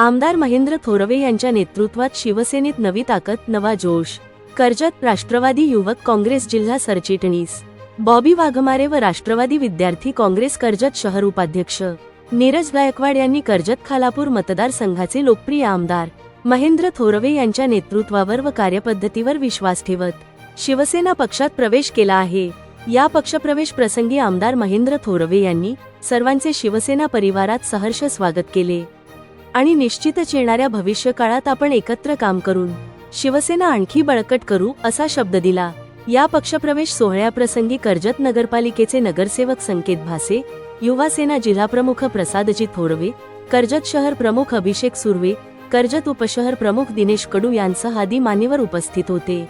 आमदार महेंद्र थोरवे यांच्या नेतृत्वात शिवसेनेत नवी ताकद नवा जोश. कर्जत राष्ट्रवादी युवक काँग्रेस जिल्हा सरचिटणीस. बॉबी वाघमारे व राष्ट्रवादी विद्यार्थी काँग्रेस कर्जत शहर उपाध्यक्ष. नीरज गायकवाड यांनी कर्जत खालापूर मतदारसंघाचे लोकप्रिय आमदार. महेंद्र थोरवे यांच्या नेतृत्वावर व कार्यपद्धतीवर विश्वास ठेवत शिवसेना पक्षात प्रवेश केला आहे. या पक्षप्रवेश प्रसंगी आमदार महेंद्र थोरवे यांनी सर्वांचे शिवसेना परिवारात सहर्ष स्वागत केले. आणि निश्चितच येणाऱ्या भविष्यकाळात आपण एकत्र काम करून शिवसेना आणखी बळकट करू असा शब्द दिला. या पक्षप्रवेश सोहळ्याप्रसंगी कर्जत नगरपालिकेचे नगरसेवक संकेत भासे युवा सेना जिल्हाप्रमुख प्रसादजी थोरवे कर्जत शहर प्रमुख अभिषेक सुर्वे कर्जत उपशहर प्रमुख दिनेश कडू यांसह आदी मान्यवर उपस्थित होते.